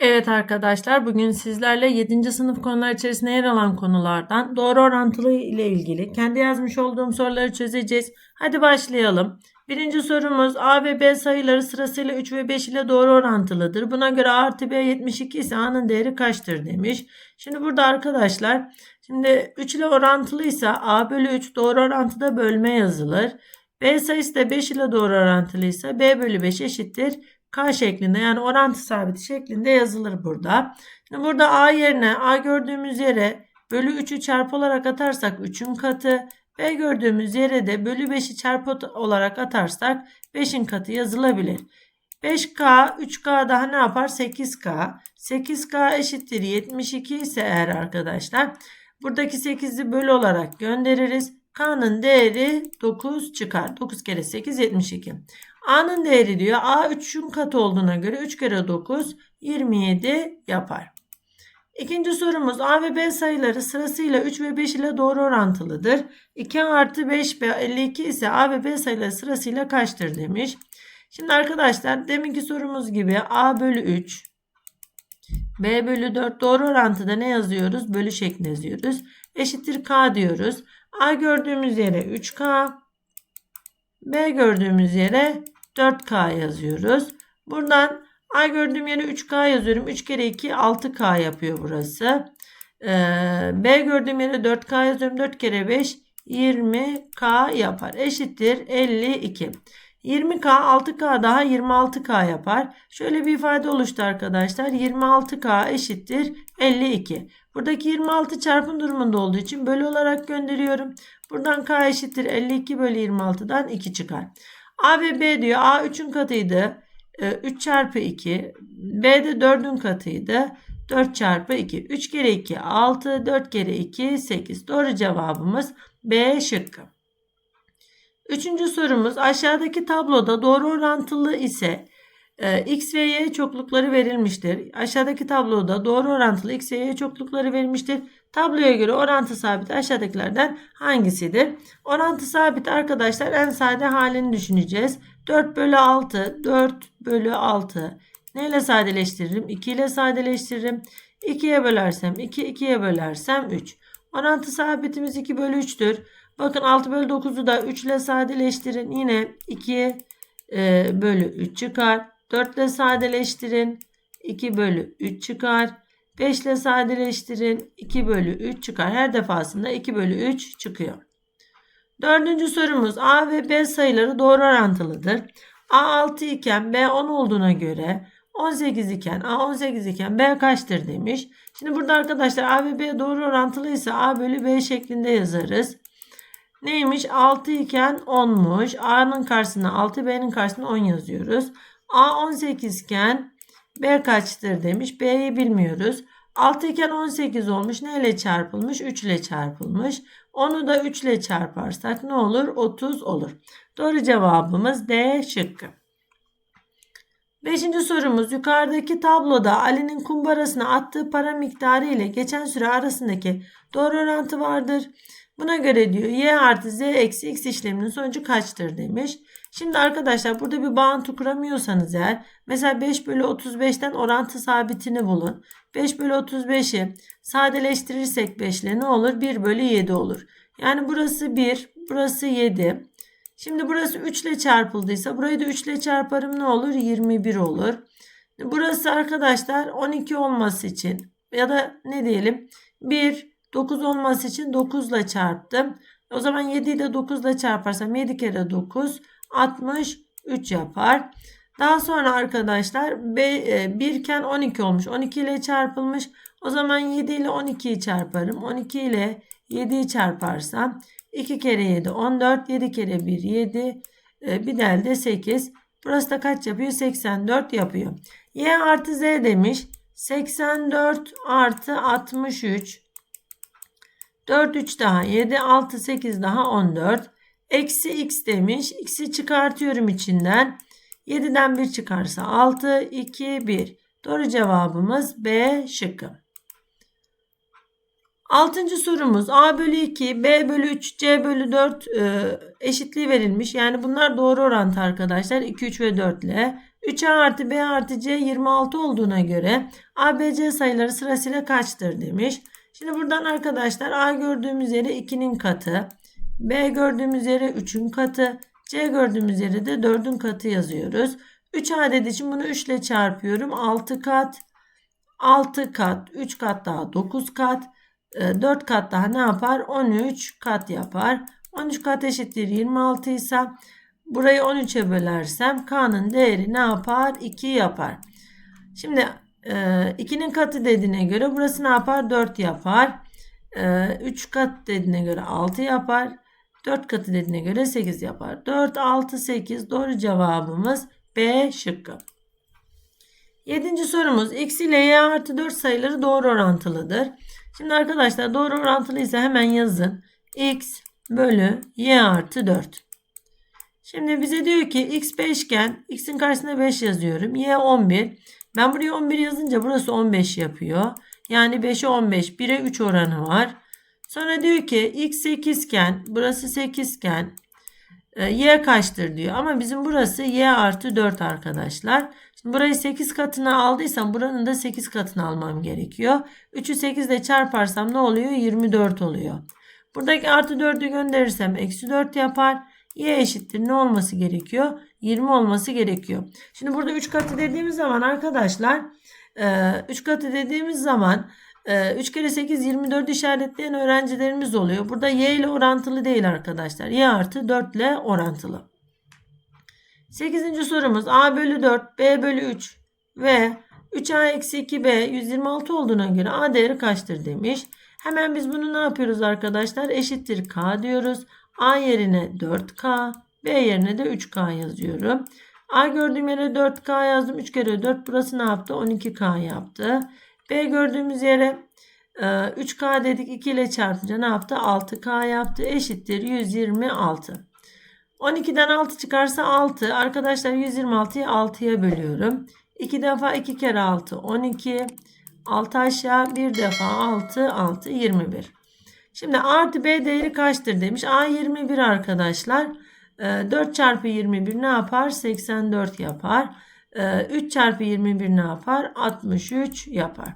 Evet arkadaşlar bugün sizlerle 7. sınıf konular içerisinde yer alan konulardan doğru orantılı ile ilgili kendi yazmış olduğum soruları çözeceğiz. Hadi başlayalım. Birinci sorumuz A ve B sayıları sırasıyla 3 ve 5 ile doğru orantılıdır. Buna göre A artı B 72 ise A'nın değeri kaçtır demiş. Şimdi burada arkadaşlar şimdi 3 ile orantılıysa A bölü 3 doğru orantıda bölme yazılır. B sayısı da 5 ile doğru orantılıysa B bölü 5 eşittir K şeklinde yani orantı sabiti şeklinde yazılır burada. Şimdi burada A yerine A gördüğümüz yere bölü 3'ü çarpı olarak atarsak 3'ün katı. B gördüğümüz yere de bölü 5'i çarpı olarak atarsak 5'in katı yazılabilir. 5K 3K daha ne yapar? 8K. 8K eşittir 72 ise eğer arkadaşlar buradaki 8'i bölü olarak göndeririz. K'nın değeri 9 çıkar. 9 kere 8 72. A'nın değeri diyor. A 3'ün katı olduğuna göre 3 kere 9 27 yapar. İkinci sorumuz A ve B sayıları sırasıyla 3 ve 5 ile doğru orantılıdır. 2 artı 5 ve 52 ise A ve B sayıları sırasıyla kaçtır demiş. Şimdi arkadaşlar deminki sorumuz gibi A bölü 3 B bölü 4 doğru orantıda ne yazıyoruz? Bölü şeklinde yazıyoruz. Eşittir K diyoruz. A gördüğümüz yere 3K B gördüğümüz yere 4K yazıyoruz. Buradan A gördüğüm yere 3K yazıyorum. 3 kere 2 6K yapıyor burası. Ee, B gördüğüm yere 4K yazıyorum. 4 kere 5 20K yapar. Eşittir 52. 20K 6K daha 26K yapar. Şöyle bir ifade oluştu arkadaşlar. 26K eşittir 52. Buradaki 26 çarpım durumunda olduğu için bölü olarak gönderiyorum. Buradan K eşittir 52 bölü 26'dan 2 çıkar. A ve B diyor. A 3'ün katıydı. 3 e, çarpı 2. B de 4'ün katıydı. 4 çarpı 2. 3 kere 2 6. 4 kere 2 8. Doğru cevabımız B şıkkı. Üçüncü sorumuz aşağıdaki tabloda doğru orantılı ise e, x ve y çoklukları verilmiştir. Aşağıdaki tabloda doğru orantılı x ve y çoklukları verilmiştir. Tabloya göre orantı sabiti aşağıdakilerden hangisidir? Orantı sabit arkadaşlar en sade halini düşüneceğiz. 4 bölü 6 4 bölü 6 neyle sadeleştiririm? 2 ile sadeleştiririm. 2'ye bölersem 2 2'ye bölersem 3. Orantı sabitimiz 2 bölü 3'tür. Bakın 6 bölü 9'u da 3 ile sadeleştirin. Yine 2 e, bölü 3 çıkar. 4 ile sadeleştirin. 2 bölü 3 çıkar. 5 ile sadeleştirin. 2 bölü 3 çıkar. Her defasında 2 bölü 3 çıkıyor. Dördüncü sorumuz A ve B sayıları doğru orantılıdır. A 6 iken B 10 olduğuna göre 18 iken A 18 iken B kaçtır demiş. Şimdi burada arkadaşlar A ve B doğru orantılıysa A bölü B şeklinde yazarız. Neymiş? 6 iken 10'muş. A'nın karşısına 6, B'nin karşısına 10 yazıyoruz. A 18 iken B kaçtır demiş. B'yi bilmiyoruz. 6 iken 18 olmuş. Ne ile çarpılmış? 3 ile çarpılmış. Onu da 3 ile çarparsak ne olur? 30 olur. Doğru cevabımız D şıkkı. Beşinci sorumuz yukarıdaki tabloda Ali'nin kumbarasına attığı para miktarı ile geçen süre arasındaki doğru orantı vardır. Buna göre diyor y artı z eksi x işleminin sonucu kaçtır demiş. Şimdi arkadaşlar burada bir bağıntı kuramıyorsanız eğer mesela 5 bölü 35'ten orantı sabitini bulun. 5 bölü 35'i sadeleştirirsek 5 ile ne olur? 1 bölü 7 olur. Yani burası 1, burası 7. Şimdi burası 3 ile çarpıldıysa burayı da 3 ile çarparım ne olur? 21 olur. Burası arkadaşlar 12 olması için ya da ne diyelim 1, 9 olması için 9 ile çarptım. O zaman 7 ile 9 ile çarparsam 7 kere 9 63 yapar. Daha sonra arkadaşlar 1 iken 12 olmuş. 12 ile çarpılmış. O zaman 7 ile 12'yi çarparım. 12 ile 7'yi çarparsam 2 kere 7 14. 7 kere 1 7. Bir de elde 8. Burası da kaç yapıyor? 84 yapıyor. Y artı Z demiş. 84 artı 63. 4 3 daha 7 6 8 daha 14. Eksi x demiş. X'i çıkartıyorum içinden. 7'den 1 çıkarsa 6, 2, 1. Doğru cevabımız B şıkkı. Altıncı sorumuz A bölü 2, B bölü 3, C bölü 4 e, eşitliği verilmiş. Yani bunlar doğru orantı arkadaşlar. 2, 3 ve 4 ile. 3A artı B artı C 26 olduğuna göre A, B, C sayıları sırasıyla kaçtır demiş. Şimdi buradan arkadaşlar A gördüğümüz yere 2'nin katı, B gördüğümüz yere 3'ün katı, C gördüğümüz yere de 4'ün katı yazıyoruz. 3 adet için bunu 3 ile çarpıyorum. 6 kat, 6 kat, 3 kat daha 9 kat, 4 kat daha ne yapar? 13 kat yapar. 13 kat eşittir 26 ise burayı 13'e bölersem K'nın değeri ne yapar? 2 yapar. Şimdi 2'nin katı dediğine göre burası ne yapar? 4 yapar. 3 kat dediğine göre 6 yapar. 4 katı dediğine göre 8 yapar. 4, 6, 8 doğru cevabımız B şıkkı. Yedinci sorumuz x ile y artı 4 sayıları doğru orantılıdır. Şimdi arkadaşlar doğru orantılıysa hemen yazın. x bölü y artı 4. Şimdi bize diyor ki x 5 iken x'in karşısına 5 yazıyorum. y 11. Ben buraya 11 yazınca burası 15 yapıyor. Yani 5'e 15 1'e 3 oranı var. Sonra diyor ki x 8 iken burası 8 iken e, y kaçtır diyor. Ama bizim burası y artı 4 arkadaşlar. Şimdi burayı 8 katına aldıysam buranın da 8 katını almam gerekiyor. 3'ü 8 ile çarparsam ne oluyor? 24 oluyor. Buradaki artı 4'ü gönderirsem eksi 4 yapar. Y eşittir ne olması gerekiyor? 20 olması gerekiyor. Şimdi burada 3 katı dediğimiz zaman arkadaşlar 3 katı dediğimiz zaman 3 kere 8 24 işaretleyen öğrencilerimiz oluyor. Burada y ile orantılı değil arkadaşlar. y artı 4 ile orantılı. 8. sorumuz a bölü 4 b bölü 3 ve 3a eksi 2b 126 olduğuna göre a değeri kaçtır demiş. Hemen biz bunu ne yapıyoruz arkadaşlar? Eşittir k diyoruz. a yerine 4k b yerine de 3k yazıyorum. a gördüğüm yere 4k yazdım. 3 kere 4 burası ne yaptı? 12k yaptı. B gördüğümüz yere 3K dedik 2 ile çarpınca ne yaptı? 6K yaptı. Eşittir 126. 12'den 6 çıkarsa 6. Arkadaşlar 126'yı 6'ya bölüyorum. 2 defa 2 kere 6 12. 6 aşağı 1 defa 6 6 21. Şimdi A artı B değeri kaçtır demiş. A 21 arkadaşlar. 4 çarpı 21 ne yapar? 84 yapar. 3 çarpı 21 ne yapar? 63 yapar.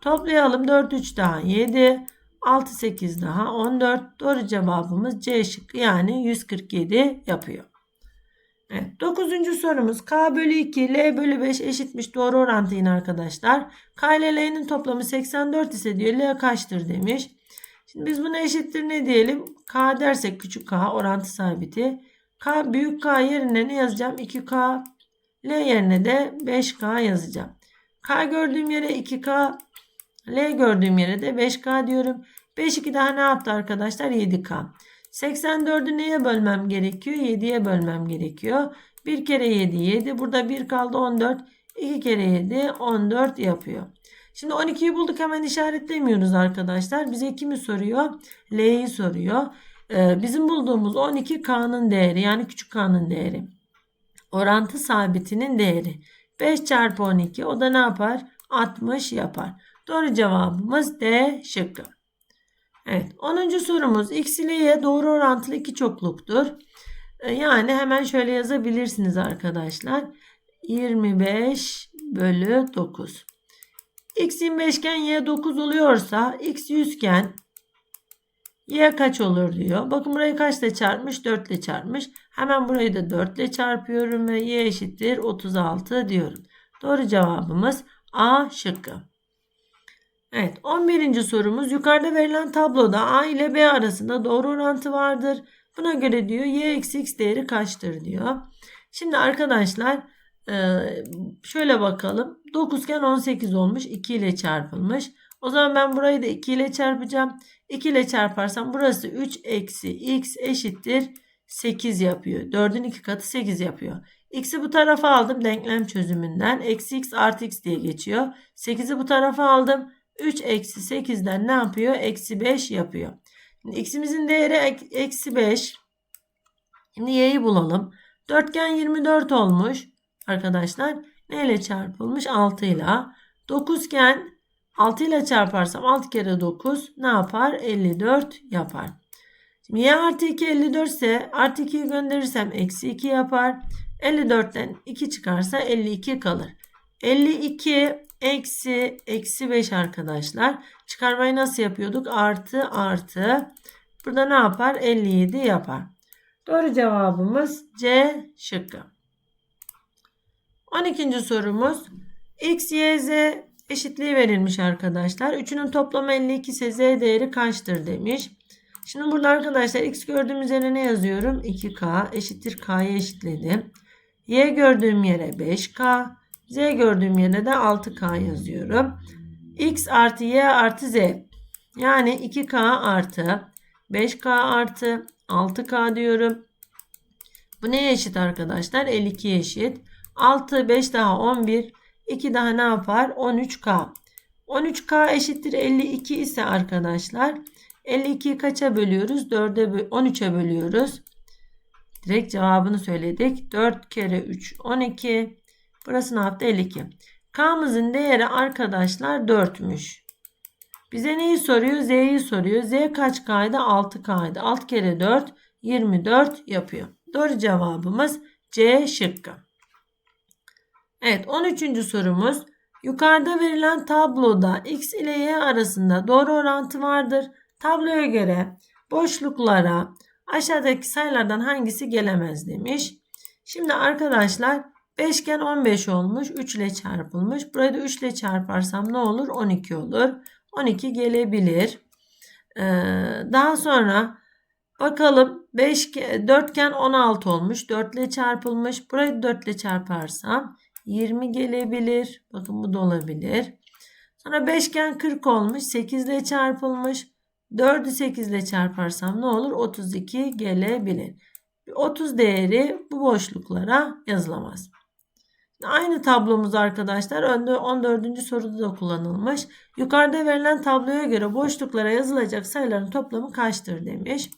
Toplayalım. 4 3 daha 7. 6 8 daha 14. Doğru cevabımız C şıkkı yani 147 yapıyor. Evet, 9. sorumuz K bölü 2 L bölü 5 eşitmiş doğru orantı yine arkadaşlar. K ile L'nin toplamı 84 ise diyor L kaçtır demiş. Şimdi biz buna eşittir ne diyelim? K dersek küçük K orantı sabiti. K büyük K yerine ne yazacağım? 2K L yerine de 5K yazacağım. K gördüğüm yere 2K, L gördüğüm yere de 5K diyorum. 5 2 daha ne yaptı arkadaşlar? 7K. 84'ü neye bölmem gerekiyor? 7'ye bölmem gerekiyor. 1 kere 7 7. Burada 1 kaldı 14. 2 kere 7 14 yapıyor. Şimdi 12'yi bulduk hemen işaretlemiyoruz arkadaşlar. Bize kimi soruyor? L'yi soruyor. Ee, bizim bulduğumuz 12 K'nın değeri yani küçük K'nın değeri orantı sabitinin değeri. 5 çarpı 12 o da ne yapar? 60 yapar. Doğru cevabımız D şıkkı. Evet 10. sorumuz x ile y doğru orantılı iki çokluktur. Ee, yani hemen şöyle yazabilirsiniz arkadaşlar. 25 bölü 9. x 25 iken y 9 oluyorsa x 100 iken Y kaç olur diyor. Bakın burayı kaçla çarpmış? 4 ile çarpmış. Hemen burayı da 4 ile çarpıyorum ve y eşittir 36 diyorum. Doğru cevabımız A şıkkı. Evet 11. sorumuz yukarıda verilen tabloda A ile B arasında doğru orantı vardır. Buna göre diyor y eksi x değeri kaçtır diyor. Şimdi arkadaşlar şöyle bakalım. 9 iken 18 olmuş. 2 ile çarpılmış. O zaman ben burayı da 2 ile çarpacağım. 2 ile çarparsam burası 3 eksi x eşittir 8 yapıyor. 4'ün 2 katı 8 yapıyor. X'i bu tarafa aldım denklem çözümünden. Eksi x artı x diye geçiyor. 8'i bu tarafa aldım. 3 eksi 8'den ne yapıyor? Eksi 5 yapıyor. X'imizin değeri eksi 5. Şimdi y'yi bulalım. Dörtgen 24 olmuş arkadaşlar. Ne ile çarpılmış? 6 ile. 9 iken 6 ile çarparsam 6 kere 9 ne yapar? 54 yapar. Y artı 2 54 ise artı 2'yi gönderirsem eksi 2 yapar. 54'ten 2 çıkarsa 52 kalır. 52 eksi eksi 5 arkadaşlar. Çıkarmayı nasıl yapıyorduk? Artı artı. Burada ne yapar? 57 yapar. Doğru cevabımız C şıkkı. 12. sorumuz x, y, z eşitliği verilmiş arkadaşlar. Üçünün toplamı 52 ise z değeri kaçtır demiş. Şimdi burada arkadaşlar x gördüğüm yere ne yazıyorum? 2k eşittir k'ya eşitledim. Y gördüğüm yere 5k. Z gördüğüm yere de 6k yazıyorum. x artı y artı z. Yani 2k artı 5k artı 6k diyorum. Bu neye eşit arkadaşlar? 52 eşit. 6, 5 daha 11. 2 daha ne yapar? 13k. 13k eşittir 52 ise arkadaşlar 52'yi kaça bölüyoruz? 4'e 13'e bölüyoruz. Direkt cevabını söyledik. 4 kere 3 12. Burası ne yaptı? 52. K'mızın değeri arkadaşlar 4'müş. Bize neyi soruyor? Z'yi soruyor. Z kaç K'ydı? 6 K'ydı. 6 kere 4 24 yapıyor. Doğru cevabımız C şıkkı. Evet 13. sorumuz. Yukarıda verilen tabloda x ile y arasında doğru orantı vardır. Tabloya göre boşluklara aşağıdaki sayılardan hangisi gelemez demiş. Şimdi arkadaşlar beşgen 15 olmuş. 3 ile çarpılmış. Burayı da 3 ile çarparsam ne olur? 12 olur. 12 gelebilir. Ee, daha sonra bakalım 5 dörtgen 16 olmuş. 4 ile çarpılmış. Burayı 4 ile çarparsam 20 gelebilir. Bakın bu da olabilir. Sonra beşgen 40 olmuş. 8 ile çarpılmış. 4'ü 8 ile çarparsam ne olur? 32 gelebilir. 30 değeri bu boşluklara yazılamaz. Aynı tablomuz arkadaşlar 14. soruda da kullanılmış. Yukarıda verilen tabloya göre boşluklara yazılacak sayıların toplamı kaçtır demiş.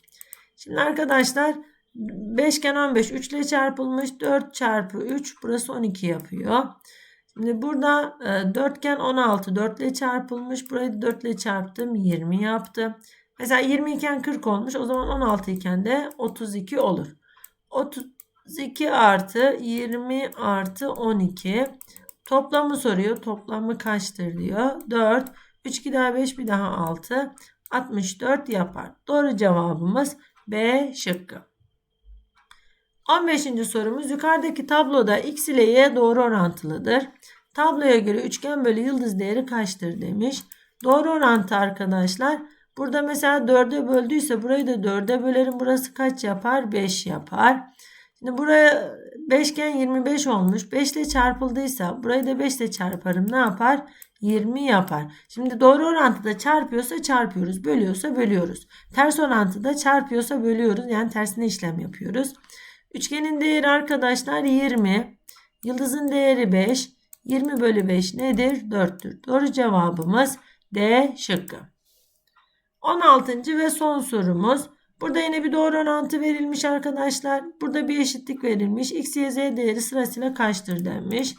Şimdi arkadaşlar beşgen 15 3 ile çarpılmış 4 çarpı 3 burası 12 yapıyor. Şimdi burada e, dörtgen 16 4 ile çarpılmış. Burayı da 4 ile çarptım 20 yaptı. Mesela 20 iken 40 olmuş. O zaman 16 iken de 32 olur. 32 artı 20 artı 12. Toplamı soruyor. Toplamı kaçtır diyor. 4. 3 2 daha 5 bir daha 6. 64 yapar. Doğru cevabımız B şıkkı. 15. sorumuz yukarıdaki tabloda x ile y doğru orantılıdır. Tabloya göre üçgen bölü yıldız değeri kaçtır demiş. Doğru orantı arkadaşlar. Burada mesela 4'e böldüyse burayı da 4'e bölerim. Burası kaç yapar? 5 yapar. Şimdi buraya beşgen 25 olmuş. 5 ile çarpıldıysa burayı da 5 ile çarparım. Ne yapar? 20 yapar. Şimdi doğru orantıda çarpıyorsa çarpıyoruz. Bölüyorsa bölüyoruz. Ters orantıda çarpıyorsa bölüyoruz. Yani tersine işlem yapıyoruz. Üçgenin değeri arkadaşlar 20. Yıldızın değeri 5. 20 bölü 5 nedir? 4'tür. Doğru cevabımız D şıkkı. 16. ve son sorumuz. Burada yine bir doğru orantı verilmiş arkadaşlar. Burada bir eşitlik verilmiş. X, Y, Z değeri sırasıyla kaçtır denmiş.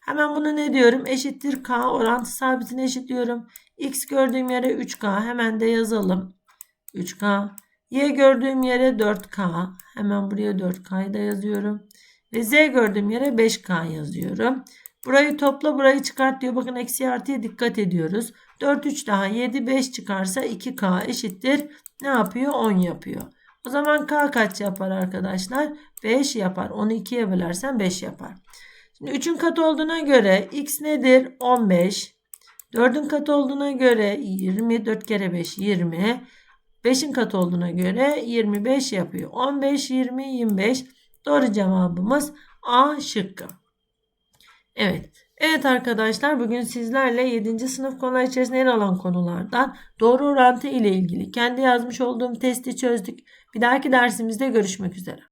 Hemen bunu ne diyorum? Eşittir K orantı sabitini eşitliyorum. X gördüğüm yere 3K. Hemen de yazalım. 3K. Y gördüğüm yere 4K. Hemen buraya 4K'yı da yazıyorum. Ve Z gördüğüm yere 5K yazıyorum. Burayı topla burayı çıkart diyor. Bakın eksi artıya dikkat ediyoruz. 4 3 daha 7 5 çıkarsa 2K eşittir. Ne yapıyor? 10 yapıyor. O zaman K kaç yapar arkadaşlar? 5 yapar. Onu 2'ye bölersen 5 yapar. Şimdi 3'ün katı olduğuna göre X nedir? 15. 4'ün katı olduğuna göre 20. 4 kere 5 20. 5'in katı olduğuna göre 25 yapıyor. 15, 20, 25. Doğru cevabımız A şıkkı. Evet. Evet arkadaşlar bugün sizlerle 7. sınıf konular içerisinde yer alan konulardan doğru orantı ile ilgili kendi yazmış olduğum testi çözdük. Bir dahaki dersimizde görüşmek üzere.